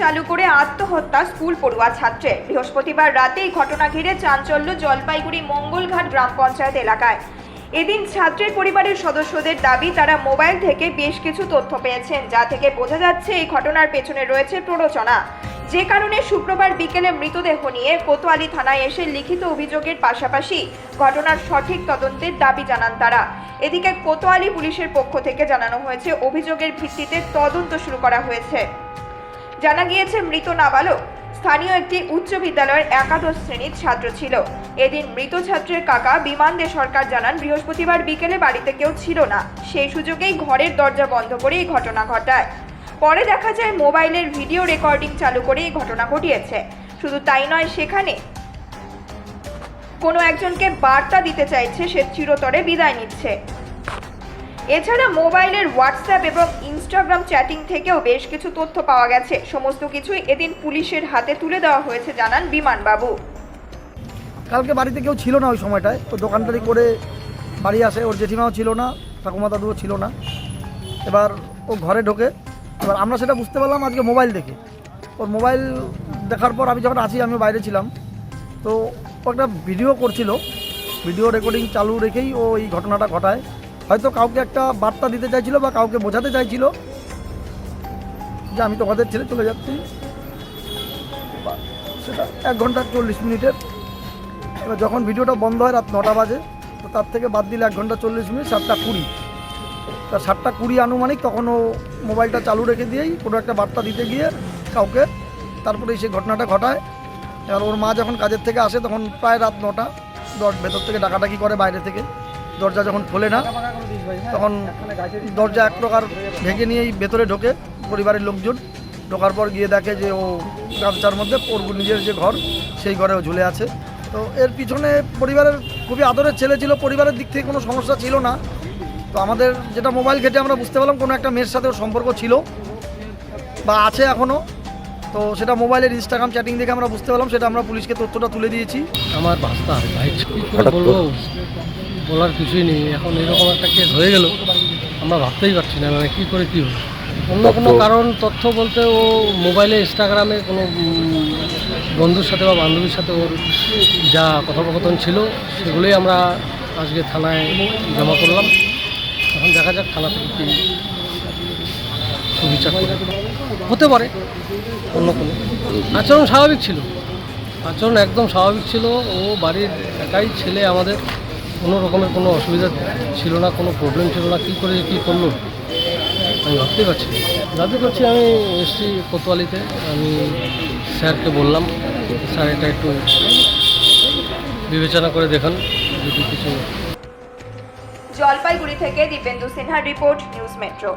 চালু করে আত্মহত্যা স্কুল পড়ুয়া ছাত্রের বৃহস্পতিবার রাতে এই ঘটনা ঘিরে চাঞ্চল্য জলপাইগুড়ি মঙ্গলঘাট গ্রাম পঞ্চায়েত এলাকায়। এদিন ছাত্রের পরিবারের সদস্যদের দাবি, তারা মোবাইল থেকে বেশ কিছু তথ্য পেয়েছেন, যা থেকে বোঝা যাচ্ছে এই ঘটনার পেছনে রয়েছে প্ররোচনা। যে কারণে শুক্রবার বিকেলে মৃতদেহ নিয়ে কোতোয়ালি থানায় এসে লিখিত অভিযোগের পাশাপাশি ঘটনার সঠিক তদন্তের দাবি জানান তারা। এদিকে কোতোয়ালি পুলিশের পক্ষ থেকে জানানো হয়েছে, অভিযোগের ভিত্তিতে তদন্ত শুরু করা হয়েছে। জানা গিয়েছে, মৃত নাবালক স্থানীয় একটি উচ্চ বিদ্যালয়ের একাদশ শ্রেণির ছাত্র ছিল। এদিন মৃত ছাত্রের কাকা বিমান দে সরকার জানান, বৃহস্পতিবার বিকেলে বাড়িতে কেউ ছিল না। সেই সুযোগেই ঘরের দরজা বন্ধ করে এই ঘটনা ঘটায়। পরে দেখা যায়, মোবাইলের ভিডিও রেকর্ডিং চালু করে এই ঘটনা ঘটিয়েছে। শুধু তাই নয়, সেখানে কোনো একজনকে বার্তা দিতে চাইছে, সে চিরতরে বিদায় নিচ্ছে। এছাড়া মোবাইলের হোয়াটসঅ্যাপ এবং ইনস্টাগ্রাম চ্যাটিং থেকেও বেশ কিছু তথ্য পাওয়া গেছে। সমস্ত কিছুই এদিন পুলিশের হাতে তুলে দেওয়া হয়েছে, জানান বিমানবাবু। কালকে বাড়িতে কেউ ছিল না ওই সময়টায়। তো দোকানটারি করে বাড়ি আসে, ওর জেঠিমাও ছিল না, ঠাকুমা দাদুও ছিল না। এবার ও ঘরে ঢোকে। এবার আমরা সেটা বুঝতে পারলাম আজকে মোবাইল দেখে। ওর মোবাইল দেখার পর আমি যখন আছি আমি বাইরে ছিলাম। তো ও একটা ভিডিও করছিল। ভিডিও রেকর্ডিং চালু রেখেই ও এই ঘটনাটা ঘটায়। হয়তো কাউকে একটা বার্তা দিতে চাইছিল বা কাউকে বোঝাতে চাইছিল যে আমি তোমাদের ছেড়ে চলে যাচ্ছি। সেটা এক ঘণ্টা চল্লিশ মিনিটের। এবার যখন ভিডিওটা বন্ধ হয় রাত নটা বাজে, তো তার থেকে বাদ দিলে এক ঘণ্টা চল্লিশ মিনিট, সাতটা কুড়ি। তা সাতটা কুড়ি আনুমানিক তখন ও মোবাইলটা চালু রেখে দিয়েই কোনো একটা বার্তা দিতে গিয়ে কাউকে তারপরে সেই ঘটনাটা ঘটায়। এবার ওর মা যখন কাজের থেকে আসে তখন প্রায় রাত নটা, দশ, ভেতর থেকে ডাকাডাকি করে বাইরে থেকে। দরজা যখন খোলে না তখন দরজা এক প্রকার ভেঙে নিয়েই ভেতরে ঢোকে পরিবারের লোকজন। ঢোকার পর গিয়ে দেখে যে ও গামছার মধ্যে ওর নিজের যে ঘর সেই ঘরে ও ঝুলে আছে। তো এর পিছনে পরিবারের খুবই আদরের ছেলে ছিল পরিবারের দিক থেকে কোনো সমস্যা ছিল না। তো আমাদের যেটা মোবাইল ঘেটে আমরা বুঝতে পারলাম কোনো একটা মেয়ের সাথে সম্পর্ক ছিল বা আছে এখনও তো সেটা মোবাইলের ইনস্টাগ্রাম চ্যাটিং দেখে আমরা বুঝতে পারলাম সেটা আমরা পুলিশকে তথ্যটা তুলে দিয়েছি। আমার ভাস্তা বলার কিছুই নেই। এখন এরকম একটা কেস হয়ে গেল আমরা ভাবতেই পারছি না মানে কী করে কী হলো অন্য কোনো কারণ তথ্য বলতে ও মোবাইলে ইনস্টাগ্রামে কোনো বন্ধুর সাথে বা বান্ধবীর সাথে ওর যা কথোপকথন ছিল সেগুলোই আমরা আজকে থানায় জমা করলাম। এখন দেখা যাক থানা থেকে কী সুবিচার হতে পারে অন্য কোনো। আচরণ স্বাভাবিক ছিল। আচরণ একদম স্বাভাবিক ছিল। ও বাড়ির একাই ছেলে আমাদের। কোনো রকমের কোনো অসুবিধা ছিল না, কোনো প্রবলেম ছিল না। কী করে কী করল? আমি ভাবতে পারছি। দাবি করছি, আমি এসছি কোতোয়ালিতে। আমি স্যারকে বললাম, স্যার এটা একটু বিবেচনা করে দেখান, যদি কিছু জলপাইগুড়ি থেকে দীপেন্দু সিনহার রিপোর্ট, নিউজ মেট্রো।